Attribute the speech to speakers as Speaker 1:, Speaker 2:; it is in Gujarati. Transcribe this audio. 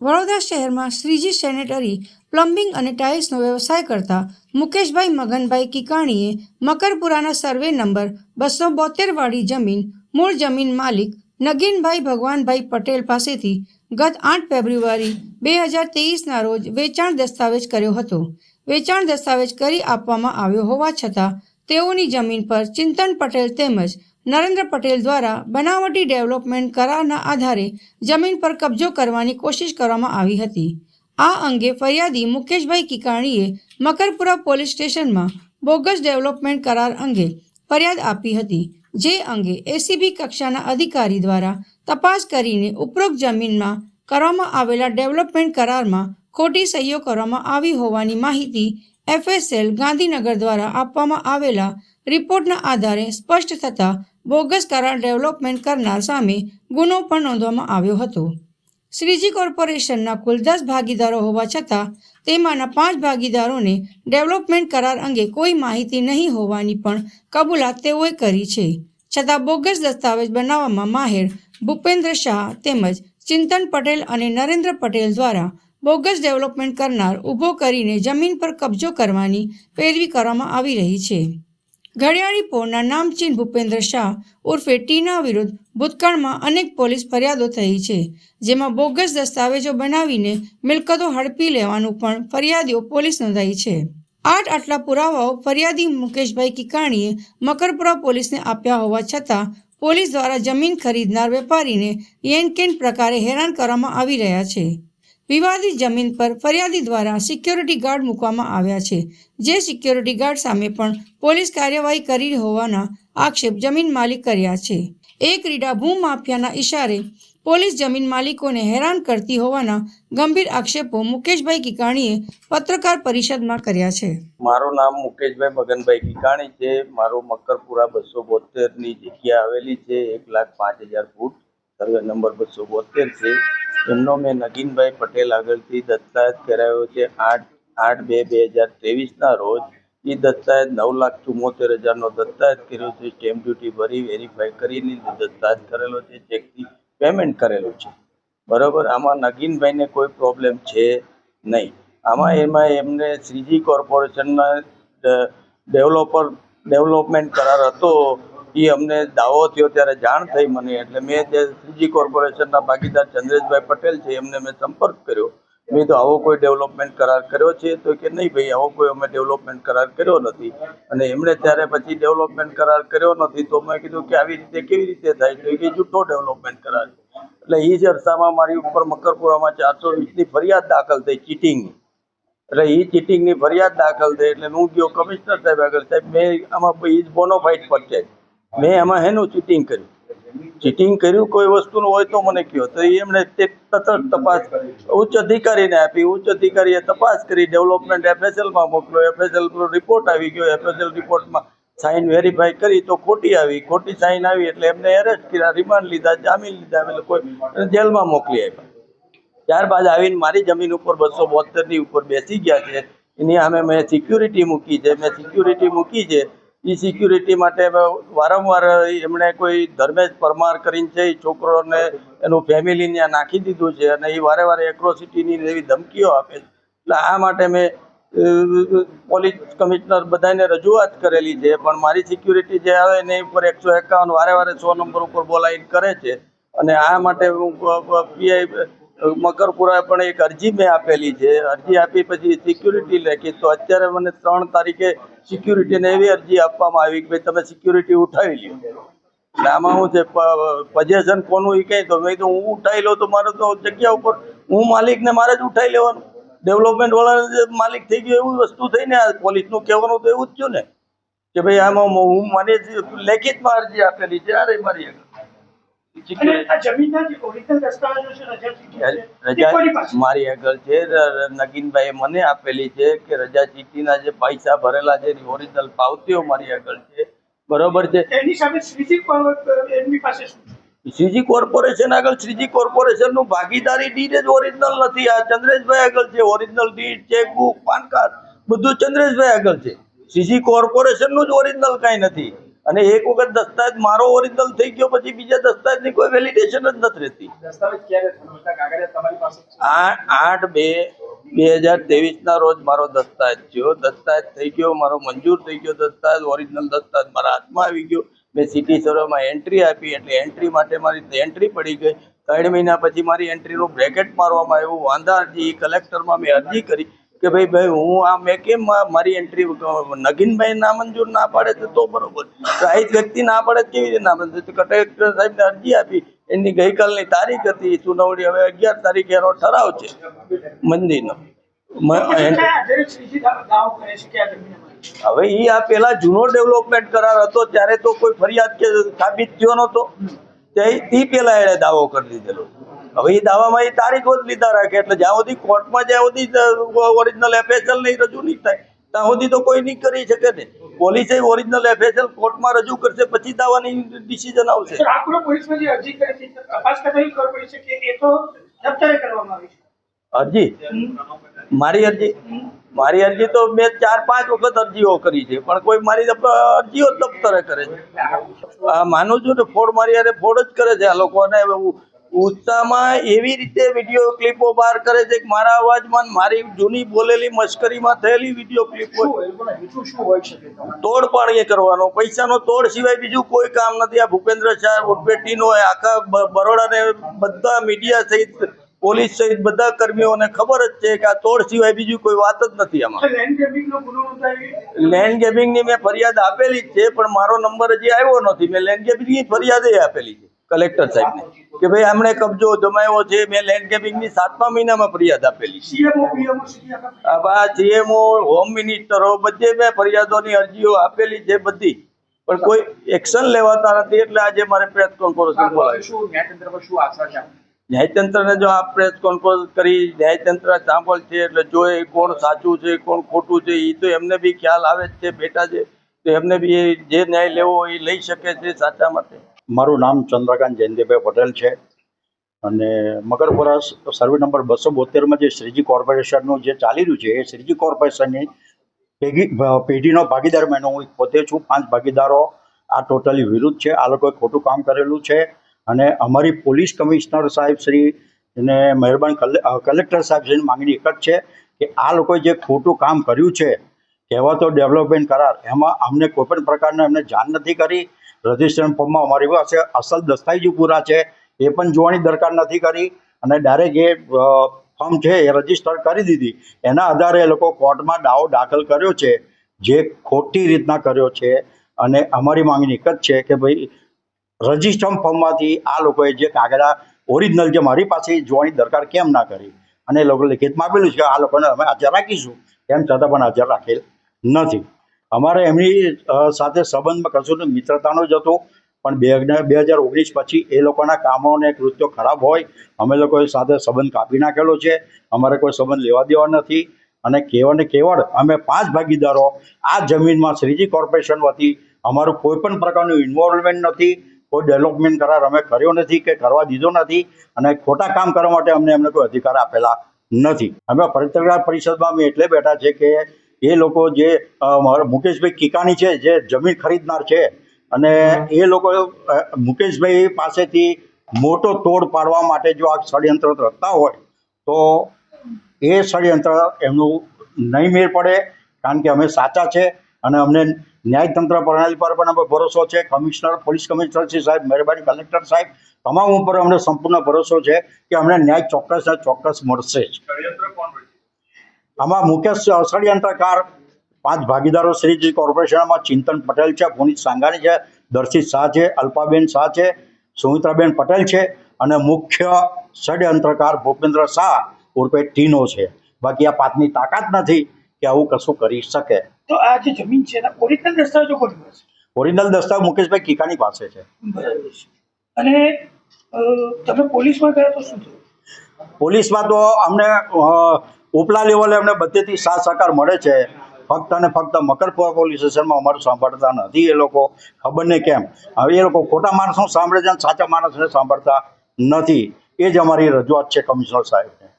Speaker 1: વડોદરા શહેરમાં શ્રીજી સેનેટરી, પ્લમ્બિંગ અને ટાઇલ્સનો વ્યવસાય કરતા મુકેશભાઈ મગનભાઈ કિકાણીએ મકરપુરાના સર્વે નંબર બસો બોતેરવાળી જમીન, મૂળ જમીન માલિક નગીનભાઈ ભગવાનભાઈ પટેલ પાસેથી ગત આઠ ફેબ્રુઆરી બે હજાર તેવીસના રોજ વેચાણ દસ્તાવેજ કર્યો હતો. વેચાણ દસ્તાવેજ કરી આપવામાં આવ્યો હોવા છતાં તેઓની જમીન પર ચિંતન પટેલ તેમજ નરેન્દ્ર પટેલ દ્વારા બનાવટી ડેવલપમેન્ટ કરારના આધારે જમીન પર કબજો કરવાની કોશિશ કરવામાં આવી હતી. આ અંગે ફરિયાદી મુકેશભાઈ કિકાણીએ મકરપુરા પોલીસ સ્ટેશનમાં બોગસ ડેવલપમેન્ટ કરાર અંગે ફરિયાદ આપી હતી, જે અંગે એસીબી કક્ષાના અધિકારી દ્વારા તપાસ કરીને ઉપરોક્ત જમીનમાં કરવામાં આવેલા ડેવલપમેન્ટ કરારમાં ખોટી સહીઓ કરવામાં આવી હોવાની માહિતી એફએસએલ ગાંધીનગર દ્વારા આપવામાં આવેલા રિપોર્ટના આધારે સ્પષ્ટ થતાં બોગસ કરાર ડેવલપમેન્ટ કરનાર સામે ગુનો પણ નોંધવામાં આવ્યો હતો. શ્રીજી કોર્પોરેશનના કુલ દસ ભાગીદારો હોવા છતાં તેમાંના પાંચ ભાગીદારોને ડેવલપમેન્ટ કરાર અંગે કોઈ માહિતી નહીં હોવાની પણ કબૂલાત તેઓએ કરી છે. છતાં બોગસ દસ્તાવેજ બનાવવામાં માહેર ભૂપેન્દ્ર શાહ તેમજ ચિંતન પટેલ અને નરેન્દ્ર પટેલ દ્વારા બોગસ ડેવલપમેન્ટ કરનાર ઊભો કરીને જમીન પર કબજો કરવાની પેરવી કરવામાં આવી રહી છે. ઘડિયાળી પોળના નામચીન ભૂપેન્દ્ર શાહ ઉર્ફે ટીના વિરુદ્ધ ભૂતકાળમાં અનેક પોલીસ ફરિયાદો થઈ છે, જેમાં બોગસ દસ્તાવેજો બનાવીને મિલકતો હડપી લેવાનું પણ ફરિયાદીઓ પોલીસ નોંધાઈ છે. આઠ આટલા પુરાવાઓ ફરિયાદી મુકેશભાઈ કિકાણીએ મકરપુરા પોલીસને આપ્યા હોવા છતાં પોલીસ દ્વારા જમીન ખરીદનાર વેપારીને યેનકેન પ્રકારે હેરાન કરવામાં આવી રહ્યા છે. વિવાદિત જમીન પર ફરિયાદી દ્વારા સિક્યોરિટી ગાર્ડ મૂકવામાં આવ્યા છે. જે સિક્યોરિટી ગાર્ડ સામે પણ પોલીસ કાર્યવાહી કરી હોવાના આક્ષેપ જમીન માલિક કર્યા છે. એક રીડા ભૂમાફિયાના ઇશારે પોલીસ જમીન માલિકોને હેરાન કરતી હોવાના ગંભીર આક્ષેપો મુકેશભાઈ કિકાણીએ પત્રકાર પરિષદમાં કર્યા છે.
Speaker 2: મારું નામ મુકેશભાઈ મગનભાઈ કિકાણી છે. મારું મકરપુરા બસો બોતેરની જગ્યા આવેલી છે. એક લાખ પાંચ હજાર ફૂટ સર્વે નંબર બસો બોતેર છે. એમનો મેં નગીનભાઈ પટેલ આગળથી દસ્તાવેજ કરાવ્યો છે. આઠ આઠ બે બે હજાર ત્રેવીસના રોજ એ દસ્તાવેજ નવ લાખ ચુમ્મોતેર હજારનો દસ્તાવેજ કર્યો છે. સ્ટેમ્પ ડ્યુટી ભરી, વેરીફાઈ કરીને દસ્તાવેજ કરેલો છે. ચેકથી પેમેન્ટ કરેલું છે. બરાબર? આમાં નગીનભાઈને કોઈ પ્રોબ્લેમ છે નહીં. આમાં એમાં એમને શ્રીજી કોર્પોરેશનના ડેવલપર, ડેવલપમેન્ટ કરાર હતો. એ અમને દાવો થયો ત્યારે જાણ થઈ મને. એટલે મેં જે સીજી કોર્પોરેશનના ભાગીદાર ચંદ્રેશભાઈ પટેલ છે, એમને મેં સંપર્ક કર્યો. મેં તો આવો કોઈ ડેવલપમેન્ટ કરાર કર્યો છે? તો કે, નહીં ભાઈ, આવો કોઈ અમે ડેવલપમેન્ટ કરાર કર્યો નથી. અને એમણે ત્યારે પછી ડેવલપમેન્ટ કરાર કર્યો નથી, તો મેં કીધું કે, આવી રીતે કેવી રીતે થાય? તો એ જૂઠો ડેવલપમેન્ટ કરાર એટલે એ જ અરસામાં મારી ઉપર મકરપુરામાં ચારસો વીસની ફરિયાદ દાખલ થઈ ચીટિંગની. એટલે એ ચીટિંગની ફરિયાદ દાખલ થઈ, એટલે હું ગયો કમિશનર સાહેબ આગળ. સાહેબ, મેં આમાં એ જ બોનોફાઇડ પર છે. મેં એમાં હેનું ચીટિંગ કર્યું. ચીટિંગ કર્યું, કોઈ વસ્તુનું હોય તો મને કહો તો એમણે તે તરત તપાસ ઉચ્ચ અધિકારીને આપી. ઉચ્ચ અધિકારીએ તપાસ કરી, ડેવલપમેન્ટ એફએસએલમાં મોકલો. એફએસએલ રિપોર્ટ આવી ગયો. એફએસએલ રિપોર્ટમાં સાઇન વેરીફાઈ કરી તો ખોટી આવી. ખોટી સાઇન આવી એટલે એમને એરેસ્ટ કર્યા રિમાન્ડ લીધા, જામીન લીધા. એટલે કોઈ જેલમાં મોકલી આપ્યા. ત્યારબાદ આવીને મારી જમીન ઉપર બસો બોતેરની ઉપર બેસી ગયા છે. એની સામે મેં સિક્યુરિટી મૂકી છે. મેં સિક્યુરિટી મૂકી છે. એ સિક્યુરિટી માટે વારંવાર એમણે કોઈ ધર્મેશ પરમાર કરીને છે એ છોકરોને એનું ફેમિલી ત્યાં નાખી દીધું છે અને એ વારે વારે એક્રોસિટીની એવી ધમકીઓ આપે છે. એટલે આ માટે મેં પોલીસ કમિશનર બધાને રજૂઆત કરેલી છે, પણ મારી સિક્યુરિટી જે આવે એની ઉપર એકસો એકાવન વારે વારે સો નંબર ઉપર બોલાવીને કરે છે. અને આ માટે હું પીઆઈ મકરપુરા પણ એક અરજી મેં આપેલી છે. અરજી આપી પછી સિક્યુરિટી લેખી. તો અત્યારે મને ત્રણ તારીખે સિક્યુરિટીને એવી અરજી આપવામાં આવી કે ભાઈ તમે સિક્યુરિટી ઉઠાવી લ્યો. આમાં હું છે પજેશન કોનું એ કહી તો મેં કીધું, હું ઉઠાવી લઉં તો મારે તો જગ્યા ઉપર હું માલિકને મારે જ ઉઠાવી લેવાનું. ડેવલપમેન્ટ વાળા જે માલિક થઈ ગયો એવું વસ્તુ થઈને આ પોલીસનું કહેવાનું તો એવું જ થયું ને. કે ભાઈ આમાં હું મને લેખિતમાં અરજી આપેલી છે અરે મારી આગળ. મારી આગળ છે. ર- મને આપેલી છે કે રજા ચીઠીના જે પૈસા ભરેલા છે એની ઓરિજિનલ પાવતીઓ મારી આગળ છે. બરોબર છે.
Speaker 3: એની સામે શ્રીજી એમની પાસે
Speaker 2: શ્રીજી કોર્પોરેશન આગળ શ્રીજી કોર્પોરેશનનું ભાગીદારી ડીડ જ ઓરિજિનલ નથી. આ ચંદ્રેશભાઈ આગળ છે. Original deed chequebook PAN card બધું ચંદ્રેશભાઈ આગળ છે. શ્રીજી કોર્પોરેશનનું જ ઓરિજિનલ કાંઈ નથી. અને એક વખત દસ્તાવેજ મારો ઓરિજિનલ થઈ ગયો પછી બીજા દસ્તાવેજની કોઈ વેલિડેશન જ નથી રહેતી. આઠ બે બે હજાર ત્રેવીસના રોજ મારો દસ્તાવેજ થયો. દસ્તાવેજ થઈ ગયો મારો મંજૂર થઈ ગયો દસ્તાવેજ ઓરિજિનલ દસ્તાવેજ મારા હાથમાં આવી ગયો. મેં સિટી સર્વેમાં એન્ટ્રી આપી એટલે એન્ટ્રી માટે મારી એન્ટ્રી પડી ગઈ. ત્રણ મહિના પછી મારી એન્ટ્રીનું બ્રેકેટ મારવામાં આવ્યું. વાંધા અરજી કલેક્ટરમાં મેં અરજી કરી. કે ભાઈ ભાઈ હું આ મેં કેમ મારી એન્ટ્રી નગીનભાઈ ના મંજૂર ના પાડે છે તો બરોબર. સાહિત વ્યક્તિ ના પાડે કેવી રીતે ના પાડે? તો કલેક્ટર સાહેબને અરજી આપી. એની ગઈકાલની તારીખ હતી સુનાવણી હવે અગિયાર તારીખે એનો ઠરાવ છે મંદિરનો? હવે એ આ પેલા જૂનો ડેવલપમેન્ટ કરાર હતો ત્યારે તો કોઈ ફરિયાદ કે સાબિત થયો નતો તે ઈ પેલા એણે દાવો કરી દીધેલો. હવે એ દાવામાં એ તારીખો જ લીધા રાખે એટલે જ્યાં સુધી કોર્ટમાં જ્યાં સુધી ઓરિજિનલ એફએસએલ નહીં રજૂ નહીં થાય ત્યાં સુધી તો કોઈ નહીં કરી શકે ને. પોલીસે ઓરિજિનલ એફએસએલ કોર્ટમાં રજૂ કરશે પછી દાવાની ડિસિઝન આવશે.
Speaker 3: અરજી
Speaker 2: મારી અરજી? મારી અરજી તો મેં ચાર પાંચ વખત અરજીઓ કરી છે પણ કોઈ મારી અરજીઓ દફતરે કરે છે. આ માનું છું ને ફોડ મારી અરે ફોડ જ કરે છે આ લોકો અને ઉત્સાહમાં એવી રીતે વીડિયો ક્લિપો બહાર કરે છે કે મારા અવાજમાં મારી જૂની બોલેલી મશ્કરીમાં થયેલી વીડિયો ક્લિપો
Speaker 3: શું એ લોકોનો હેતુ શું હોઈ શકે તમારો?
Speaker 2: તોડ પાડીએ કરવાનો. પૈસાનો તોડ સિવાય બીજું કોઈ કામ નથી. આ ભૂપેન્દ્ર શાહ ઉર્ફેટીનો આખા બરોડાને બધા મીડિયા સહિત પોલીસ સહિત બધા કર્મીઓને ખબર જ છે કે આ તોડ સિવાય બીજું કોઈ વાત જ નથી આમાં.
Speaker 3: લેન્ડ ગ્રેબિંગનો ગુનો નોંધાવી?
Speaker 2: લેન્ડ ગેબિંગની મેં ફરિયાદ આપેલી જ છે પણ મારો નંબર હજી આવ્યો નથી. મેં લેન્ડ ગેમિંગની ફરિયાદ આપેલી છે. કલેક્ટર સાહેબને કે ભાઈ એમણે કબજો જમાયો છે મેં લેન્ડની સાતમા મહિનામાં ફરિયાદ આપેલી છે.
Speaker 3: સીએમઓ
Speaker 2: હોમ મિનિસ્ટરો બધે મેં ફરિયાદોની અરજીઓ આપેલી છે બધી. પણ કોઈ એક્શન લેવાતા નથી એટલે આજે મારે પ્રેસ કોન્ફરન્સ બોલાવી
Speaker 3: છે.
Speaker 2: ન્યાયતંત્રને જો આ પ્રેસ કોન્ફરન્સ કરી ન્યાયતંત્ર સાંભળશે એટલે જો એ કોણ સાચું છે કોણ ખોટું છે એ તો એમને બી ખ્યાલ આવે જ છે બેટા છે તો એમને બી જે ન્યાય લેવો એ લઈ શકે છે સાચા માટે.
Speaker 4: મારું નામ ચંદ્રકાંત જયંતિભાઈ પટેલ છે. અને મકરપુરા સર્વે નંબર બસો બોતેરમાં જે શ્રીજી કોર્પોરેશનનું જે ચાલી રહ્યું છે, એ શ્રીજી કોર્પોરેશનની પેઢી પેઢીનો ભાગીદાર મેં હું પોતે છું, પાંચ ભાગીદારો આ ટોટલી વિરુદ્ધ છે, આ લોકોએ ખોટું કામ કરેલું છે. અને અમારી પોલીસ કમિશનર સાહેબ શ્રી અને મહેરબાન કલેક્ટર સાહેબ શ્રીની માંગણી એક જ છે કે આ લોકોએ જે ખોટું કામ કર્યું છે, કહેવાતો ડેવલપમેન્ટ કરાર, એમાં અમને કોઈપણ પ્રકારના એમને જાણ નથી કરી. રજિસ્ટ્રેશન ફોર્મમાં અમારી પાસે અસલ દસ્તાવેજો પૂરા છે, એ પણ જોવાની દરકાર નથી કરી. અને ડાયરેક્ટ એ ફોર્મ છે એ રજિસ્ટર કરી દીધી. એના આધારે એ લોકો કોર્ટમાં દાવો દાખલ કર્યો છે, જે ખોટી રીતના કર્યો છે. અને અમારી માંગણી એક જ છે કે ભાઈ રજિસ્ટર ફોર્મમાંથી આ લોકોએ જે કાગળા ઓરિજિનલ જે મારી પાસે જોવાની દરકાર કેમ ના કરી? અને એ લોકો લિખિતમાં આપેલું છે કે આ લોકોને અમે હાજર રાખીશું. તેમ છતાં પણ હાજર રાખેલ નથી. અમારે એમની સાથે સંબંધમાં કશું મિત્રતાનો જ હતો, પણ બે બે હજાર ઓગણીસ પછી એ લોકોના કામો અને કૃત્યો ખરાબ હોય, અમે લોકોએ સાથે સંબંધ કાપી નાખેલો છે, અમારે કોઈ સંબંધ લેવા દેવા નથી, અને કેવળ ને કેવળ અમે પાંચ ભાગીદારો આ જમીનમાં શ્રીજી કોર્પોરેશન વતી અમારું કોઈ પણ પ્રકારનું ઇન્વોલ્વમેન્ટ નથી, કોઈ ડેવલપમેન્ટ કરાર અમે કર્યો નથી કે કરવા દીધો નથી, અને ખોટા કામ કરવા માટે અમને એમને કોઈ અધિકાર આપેલા નથી. અમે પત્રકાર પરિષદમાં અમે એટલે બેઠા છે કે એ લોકો જે મુકેશભાઈ કિકાણી છે, જે જમીન ખરીદનાર છે, અને એ લોકો મુકેશભાઈ પાસેથી મોટો તોડ પાડવા માટે જો આ ષડયંત્ર રચતા હોય, તો એ ષડયંત્ર એમનું નહીં મેળ પડે, કારણ કે અમે સાચા છે, અને અમને ન્યાયતંત્ર પ્રણાલી પર પણ અમે ભરોસો છે, કમિશનર, પોલીસ કમિશનર શ્રી સાહેબ, મહેરબાની કલેક્ટર સાહેબ, તમામ ઉપર અમને સંપૂર્ણ ભરોસો છે કે અમને ન્યાય ચોક્કસ ચોક્કસ મળશે જ. આમાં મુખ્ય ષડયંત્રકાર પાંચ ભાગીદારો શ્રીજી કોર્પોરેશનમાં ચિંતન પટેલ છે પુનિત સાંગાની છે દર્શિત શાહ છે અલ્પાબેન શાહ છે સુમિત્રાબેન પટેલ છે અને મુખ્ય ષડયંત્રકાર ભૂપેન્દ્ર શાહ ઉર્ફે ટીનો છે. બાકી આ પાંચની તાકાત નથી કે આવું કશું કરી શકે.
Speaker 3: તો આ જે જમીન છે એના ઓરિજિનલ દસ્તાવેજો કોની પાસે
Speaker 4: ઓરિજિનલ દસ્તાવેજ મુકેશભાઈ કીકાની પાસે છે.
Speaker 3: અને તમે પોલીસમાં ગયા તો શું થયું?
Speaker 4: પોલીસમાં તો અમને ઉપલા લેવલે અમને બધેથી સાથ સહકાર મળે છે. ફક્ત અને ફક્ત મકરપુરા પોલીસ સ્ટેશનમાં અમારું સાંભળતા નથી એ લોકો. ખબર નહીં કેમ. હવે એ લોકો ખોટા માણસો સાંભળે છે અને સાચા માણસને સાંભળતા નથી. એ જ અમારી રજૂઆત છે કમિશનર સાહેબને.